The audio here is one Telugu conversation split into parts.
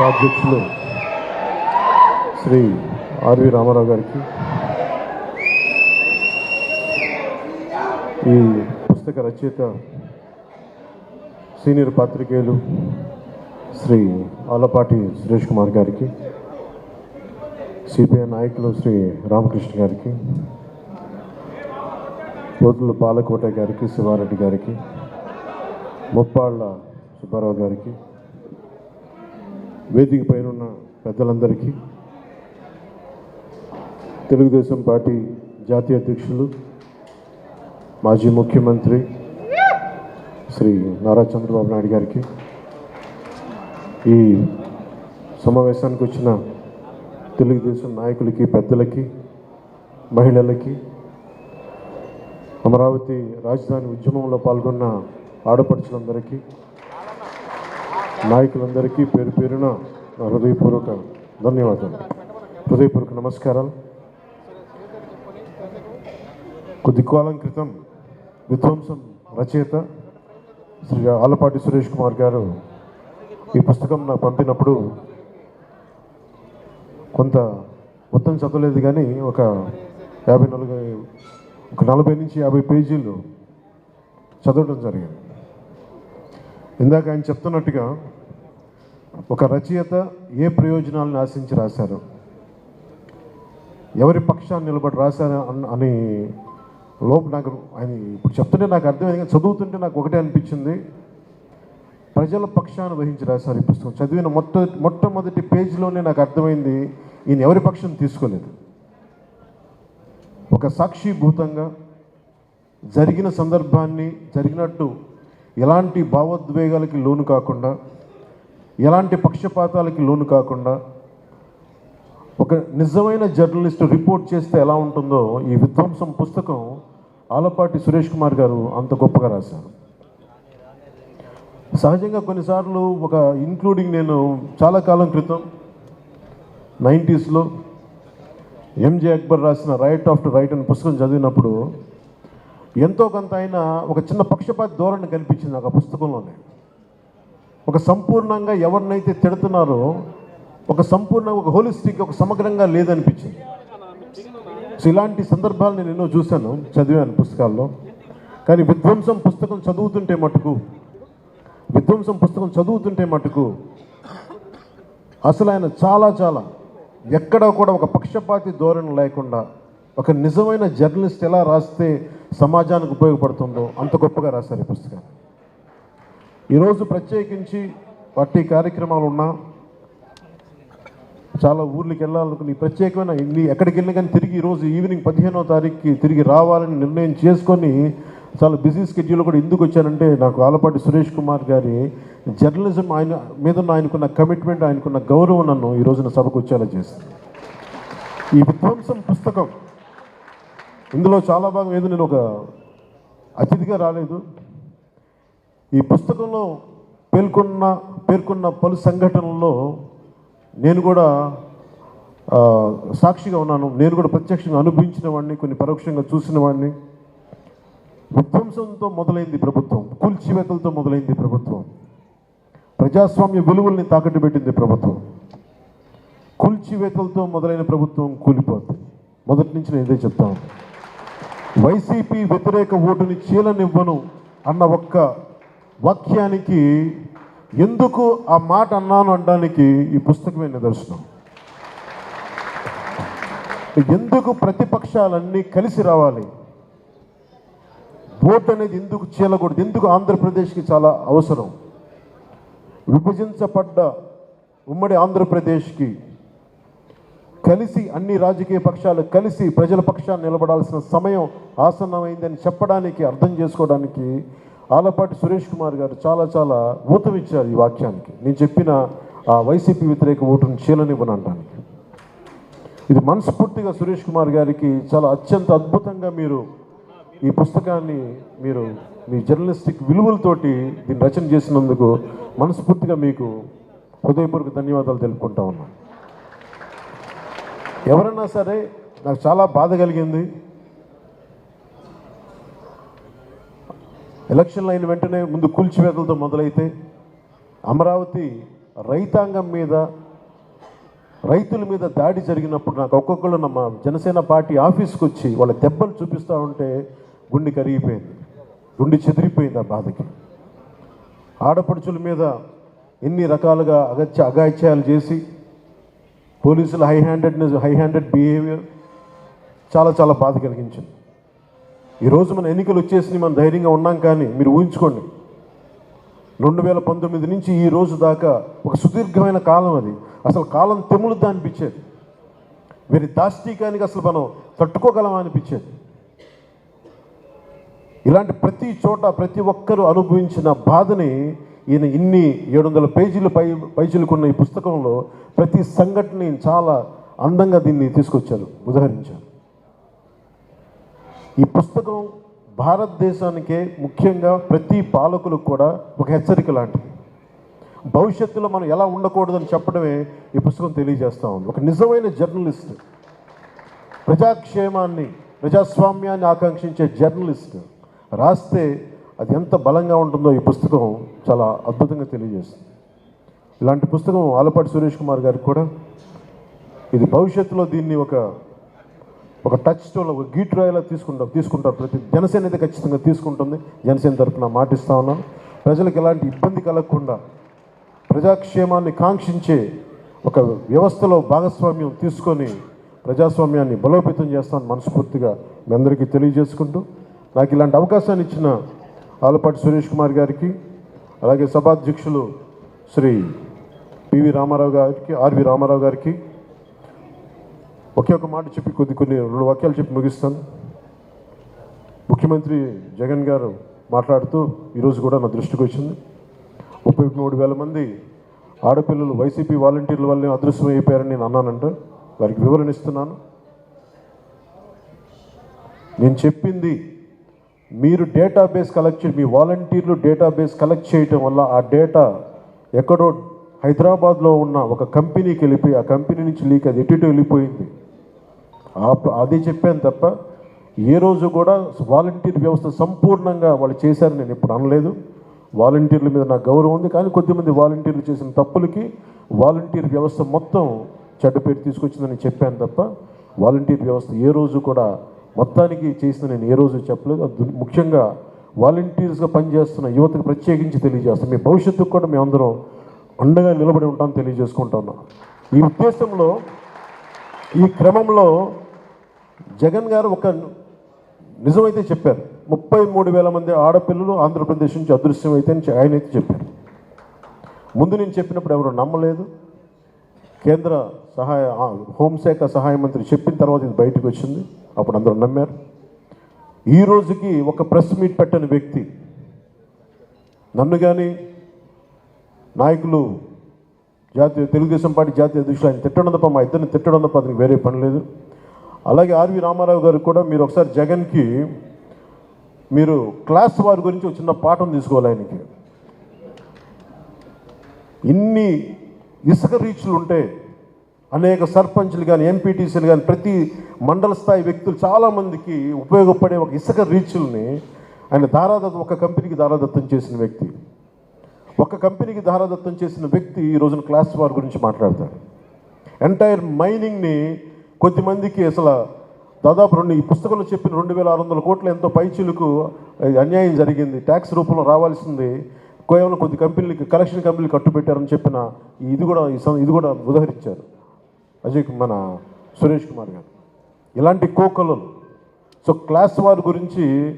ఉపాధ్యక్షులు శ్రీ ఆర్వి రామారావు గారికి ఈ పుస్తక రచయిత సీనియర్ పాత్రికేయులు శ్రీ ఆలపాటి సురేష్ కుమార్ గారికి సిపిఐ నాయకులు శ్రీ రామకృష్ణ గారికి పోతులు పాలకోట గారికి శివారెడ్డి గారికి ముప్పాళ్ళ సుబ్బారావు గారికి వేదిక పైన పెద్దలందరికీ తెలుగుదేశం పార్టీ జాతీయ అధ్యక్షులు మాజీ ముఖ్యమంత్రి శ్రీ నారా చంద్రబాబు నాయుడు గారికి ఈ సమావేశానికి వచ్చిన తెలుగుదేశం నాయకులకి పెద్దలకి మహిళలకి అమరావతి రాజధాని ఉద్యమంలో పాల్గొన్న ఆడపడుచులందరికీ నాయకులందరికీ పేరు పేరున నా హృదయపూర్వక ధన్యవాదాలు. హృదయపూర్వక నమస్కారాలు. కొద్ది కాలం క్రితం విధ్వంసం రచయిత శ్రీ ఆలపాటి సురేష్ కుమార్ గారు ఈ పుస్తకం నాకు పంపినప్పుడు కొంత మొత్తం చదవలేదు కానీ ఒక యాభై నలభై ఒక నలభై నుంచి యాభై పేజీలు చదవడం జరిగింది. ఇందాక ఆయన చెప్తున్నట్టుగా ఒక రచయిత ఏ ప్రయోజనాలను ఆశించి రాశారు? ఎవరి పక్షాన్ని నిలబడి రాశారు అని లోపు నాకు ఆయన ఇప్పుడు చెప్తుంటే నాకు అర్థమైంది. కానీ చదువుతుంటే నాకు ఒకటే అనిపించింది. ప్రజల పక్షాన్ని వహించి రాశారు ఈ పుస్తకం. చదివిన మొట్ట మొట్టమొదటి పేజీలోనే నాకు అర్థమైంది ఈయన ఎవరి పక్షం తీసుకోలేదు. ఒక సాక్షిభూతంగా జరిగిన సందర్భాన్ని జరిగినట్టు ఎలాంటి భావోద్వేగాలకి లోను కాకుండా ఎలాంటి పక్షపాతాలకి లోను కాకుండా ఒక నిజమైన జర్నలిస్ట్ రిపోర్ట్ చేస్తే ఎలా ఉంటుందో ఈ విధ్వంసం పుస్తకం ఆలపాటి సురేష్ కుమార్ గారు అంత గొప్పగా రాశారు. సహజంగా కొన్నిసార్లు ఒక ఇంక్లూడింగ్ నేను చాలా కాలం క్రితం నైంటీస్లో ఎంజే అక్బర్ రాసిన రైట్ ఆఫ్టర్ రైట్ అనే పుస్తకం చదివినప్పుడు ఎంతో కొంత అయినా ఒక చిన్న పక్షపాతి ధోరణి కనిపించింది నాకు ఆ పుస్తకంలోనే. ఒక సంపూర్ణంగా ఎవరినైతే తిడుతున్నారో ఒక సంపూర్ణ ఒక హోలిస్టిక్ ఒక సమగ్రంగా లేదనిపించింది. సో ఇలాంటి సందర్భాలు నేను ఎన్నో చూశాను చదివాను పుస్తకాల్లో. కానీ విధ్వంసం పుస్తకం చదువుతుంటే మటుకు విధ్వంసం పుస్తకం చదువుతుంటే మటుకు అసలు ఆయన చాలా చాలా ఎక్కడ కూడా ఒక పక్షపాతి ధోరణి లేకుండా ఒక నిజమైన జర్నలిస్ట్ ఎలా రాస్తే సమాజానికి ఉపయోగపడుతుందో అంత గొప్పగా రాశారు ఈ పుస్తకాన్ని ఈరోజు ప్రత్యేకించి పార్టీ కార్యక్రమాలు ఉన్నా చాలా ఊర్లకి వెళ్ళాలనుకుని ప్రత్యేకమైన ఇన్ని ఎక్కడికి వెళ్ళినా కానీ తిరిగి ఈరోజు ఈవినింగ్ పదిహేనో తారీఖుకి తిరిగి రావాలని నిర్ణయం చేసుకొని చాలా బిజీ స్కెడ్యూల్ కూడా ఎందుకు వచ్చానంటే నాకు ఆలపాటి సురేష్ కుమార్ గారి జర్నలిజం ఆయన మీద ఉన్న ఆయనకున్న కమిట్మెంట్ ఆయనకున్న గౌరవం నన్ను ఈ రోజున సభకు వచ్చేలా చేసింది. ఈ విధ్వంసం పుస్తకం. ఇందులో చాలా భాగం ఏదో నేను ఒక అతిథిగా రాలేదు. ఈ పుస్తకంలో పేర్కొన్న పేర్కొన్న పలు సంఘటనల్లో నేను కూడా సాక్షిగా ఉన్నాను. నేను కూడా ప్రత్యక్షంగా అనుభవించిన వాడిని కొన్ని పరోక్షంగా చూసిన వాడిని. విధ్వంసంతో మొదలైంది ప్రభుత్వం. కూల్చివేతలతో మొదలైంది ప్రభుత్వం. ప్రజాస్వామ్య విలువల్ని తాకట్టు పెట్టింది ప్రభుత్వం. కూల్చివేతలతో మొదలైన ప్రభుత్వం కూలిపోతుంది మొదటి నుంచి నేను ఇదే చెప్తాను. వైసీపీ వ్యతిరేక ఓటుని చీలనివ్వను అన్న ఒక్క వాక్యానికి ఎందుకు ఆ మాట అన్నాను అనడానికి ఈ పుస్తకమే నిదర్శనం ఎందుకు ప్రతిపక్షాలన్నీ కలిసి రావాలి? ఓటు అనేది ఎందుకు చీలకూడదు? ఎందుకు ఆంధ్రప్రదేశ్కి చాలా అవసరం? విభజించబడ్డ ఉమ్మడి ఆంధ్రప్రదేశ్కి కలిసి అన్ని రాజకీయ పక్షాలు కలిసి ప్రజల పక్షాన్ని నిలబడాల్సిన సమయం ఆసన్నమైందని చెప్పడానికి అర్థం చేసుకోవడానికి ఆలపాటి సురేష్ కుమార్ గారు చాలా చాలా ఊతమిచ్చారు ఈ వాక్యానికి. నేను చెప్పిన ఆ వైసీపీ వ్యతిరేక ఓటును చీలనివ్వను అనడానికి ఇది మనస్ఫూర్తిగా సురేష్ కుమార్ గారికి చాలా అత్యంత అద్భుతంగా మీరు ఈ పుస్తకాన్ని మీరు మీ జర్నలిస్టిక్ విలువలతోటి దీన్ని రచన చేసినందుకు మనస్ఫూర్తిగా మీకు హృదయపూర్వక ధన్యవాదాలు తెలుపుకుంటా ఉన్నాను. ఎవరన్నా సరే నాకు చాలా బాధ కలిగింది. ఎలక్షన్లు అయిన వెంటనే ముందు కూల్చివేతలతో మొదలైతే అమరావతి రైతాంగం మీద రైతుల మీద దాడి జరిగినప్పుడు నాకు ఒక్కొక్కరు మా జనసేన పార్టీ ఆఫీస్కి వచ్చి వాళ్ళ దెబ్బలు చూపిస్తూ ఉంటే గుండె కరిగిపోయింది. గుండె చెదిరిపోయింది ఆ బాధకి. ఆడపడుచుల మీద ఎన్ని రకాలుగా అగత్య అగాత్యాలు చేసి పోలీసులు high handedness high handed behaviour చాలా చాలా బాధ కలిగించింది. ఈరోజు మన ఎన్నికలు వచ్చేసి మనం ధైర్యంగా ఉన్నాం కానీ మీరు ఊహించుకోండి. రెండు వేల పంతొమ్మిది నుంచి ఈ రోజు దాకా ఒక సుదీర్ఘమైన కాలం అది. అసలు కాలం తెములుద్దా అనిపించేది. వీరి దాష్టీకానికి అసలు మనం తట్టుకోగలమా అనిపించేది. ఇలాంటి ప్రతి చోట ప్రతి ఒక్కరూ అనుభవించిన బాధని ఈయన ఇన్ని ఏడు వందల పేజీలు పై పైచీలకున్న ఈ పుస్తకంలో ప్రతి సంఘటనని చాలా అందంగా దీన్ని తీసుకొచ్చారు ఉదాహరించారు. ఈ పుస్తకం భారతదేశానికే ముఖ్యంగా ప్రతి పాలకులకు కూడా ఒక హెచ్చరిక లాంటిది. భవిష్యత్తులో మనం ఎలా ఉండకూడదని చెప్పడమే ఈ పుస్తకం తెలియజేస్తా ఉంది. ఒక నిజమైన జర్నలిస్ట్ ప్రజాక్షేమాన్ని ప్రజాస్వామ్యాన్ని ఆకాంక్షించే జర్నలిస్ట్ రాస్తే అది ఎంత బలంగా ఉంటుందో ఈ పుస్తకం చాలా అద్భుతంగా తెలియజేస్తుంది. ఇలాంటి పుస్తకం ఆలపాటి సురేష్ కుమార్ గారికి కూడా ఇది భవిష్యత్తులో దీన్ని ఒక ఒక టచ్ స్టోన్ ఒక గీట్ రాయిలా తీసుకుంటాం తీసుకుంటారు ప్రతి జనసేన అయితే ఖచ్చితంగా తీసుకుంటుంది. జనసేన తరఫున మాటిస్తా ఉన్నాను. ప్రజలకు ఎలాంటి ఇబ్బంది కలగకుండా ప్రజాక్షేమాన్ని కాంక్షించే ఒక వ్యవస్థలో భాగస్వామ్యం తీసుకొని ప్రజాస్వామ్యాన్ని బలోపేతం చేస్తాను మనస్ఫూర్తిగా మీ అందరికీ తెలియజేసుకుంటూ నాకు ఇలాంటి అవకాశాన్ని ఇచ్చిన ఆలపాటి సురేష్ కుమార్ గారికి అలాగే సభాధ్యక్షులు శ్రీ పివి రామారావు గారికి ఆర్వి రామారావు గారికి ఒకే ఒక మాట చెప్పి కొద్ది కొన్ని రెండు వాక్యాలు చెప్పి ముగిస్తాను. ముఖ్యమంత్రి జగన్ గారు మాట్లాడుతూ ఈరోజు కూడా నా దృష్టికి వచ్చింది. ముప్పై మూడు వేల మంది ఆడపిల్లలు వైసీపీ వాలంటీర్ల వల్లే అయిపోయారని నేను అన్నానంట. వారికి వివరణ ఇస్తున్నాను. నేను చెప్పింది మీరు డేటాబేస్ కలెక్ట్ చే మీ వాలంటీర్లు డేటాబేస్ కలెక్ట్ చేయటం వల్ల ఆ డేటా ఎక్కడో హైదరాబాద్లో ఉన్న ఒక కంపెనీకి వెళ్ళిపోయి ఆ కంపెనీ నుంచి లీక్ అది ఎటు వెళ్ళిపోయింది. అదే చెప్పాను తప్ప ఏ రోజు కూడా వాలంటీర్ వ్యవస్థ సంపూర్ణంగా వాళ్ళు చేశారని నేను ఇప్పుడు అనలేదు. వాలంటీర్ల మీద నాకు గౌరవం ఉంది. కానీ కొద్దిమంది వాలంటీర్లు చేసిన తప్పులకి వాలంటీర్ వ్యవస్థ మొత్తం చెడ్డ పేరు తీసుకొచ్చిందని చెప్పాను తప్ప వాలంటీర్ వ్యవస్థ ఏ రోజు కూడా మొత్తానికి చేసిన నేను ఏ రోజు చెప్పలేదు. అది ముఖ్యంగా వాలంటీర్స్గా పనిచేస్తున్న యువతకు ప్రత్యేకించి తెలియజేస్తాను. మీ భవిష్యత్తుకు కూడా మేమందరం అండగా నిలబడి ఉంటాం తెలియజేసుకుంటున్నాం. ఈ ఉద్దేశంలో ఈ క్రమంలో జగన్ గారు ఒక నిజమైతే చెప్పారు. ముప్పై మూడు వేల మంది ఆడపిల్లలు ఆంధ్రప్రదేశ్ నుంచి అదృశ్యం అయితే అని ఆయన అయితే చెప్పారు. ముందు నేను చెప్పినప్పుడు ఎవరు నమ్మలేదు. కేంద్ర సహాయ హోంశాఖ సహాయ మంత్రి చెప్పిన తర్వాత ఇది బయటకు వచ్చింది. అప్పుడు అందరూ నమ్మారు. ఈ రోజుకి ఒక ప్రెస్ మీట్ పెట్టని వ్యక్తి నన్ను కానీ నాయకులు జాతీయ తెలుగుదేశం పార్టీ జాతీయ అధ్యక్షులు ఆయన తిట్టడం తప్ప మా ఇద్దరిని తిట్టడం తప్ప అతనికి వేరే పని లేదు. అలాగే ఆర్వి రామారావు గారు కూడా మీరు ఒకసారి జగన్కి మీరు క్లాస్ వారి గురించి ఒక చిన్న పాఠం తీసుకోవాలి ఆయనకి. ఇన్ని ఇసుక రీచ్లు ఉంటే అనేక సర్పంచ్లు కానీ ఎంపీటీసీలు కానీ ప్రతి మండల స్థాయి వ్యక్తులు చాలామందికి ఉపయోగపడే ఒక ఇసుక రీచ్ల్ని ఆయన దారాదత్తం ఒక కంపెనీకి దారాదత్తం చేసిన వ్యక్తి. ఒక కంపెనీకి దారాదత్తం చేసిన వ్యక్తి ఈ రోజున క్లాస్ వార్ గురించి మాట్లాడతాడు. ఎంటైర్ మైనింగ్ని కొద్దిమందికి అసలు దాదాపు రెండు ఈ పుస్తకంలో చెప్పిన రెండు వేల ఆరు వందల కోట్ల ఎంతో పైచీలకు అన్యాయం జరిగింది. ట్యాక్స్ రూపంలో రావాల్సింది. కేవలం కొద్ది కంపెనీలకి కలెక్షన్ కంపెనీలు కట్టుబెట్టారని చెప్పిన ఈ- ఇది కూడా ఈ సం- ఇది కూడా ఉదహరించారు. అజయ్ మన సురేష్ కుమార్ గారు. ఇలాంటి కోకలలు. సో క్లాస్ వార్ గురించి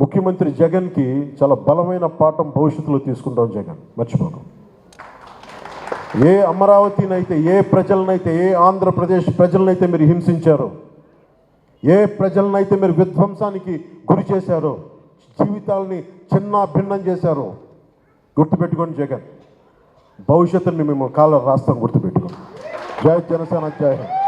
ముఖ్యమంత్రి జగన్కి చాలా బలమైన పాఠం భవిష్యత్తులో తీసుకుంటాం జగన్. మర్చిపోకు. ఏ అమరావతినైతే ఏ ప్రజలనైతే ఏ ఆంధ్రప్రదేశ్ ప్రజలనైతే మీరు హింసించారో ఏ ప్రజలనైతే మీరు విధ్వంసానికి గురి చేశారో జీవితాలని చిన్న భిన్నం చేశారో గుర్తుపెట్టుకోండి జగన్. భవిష్యత్తుని మేము కాళ్ళ రాస్తాం గుర్తుపెట్టుకోండి. జై జనసేన జై హింద్.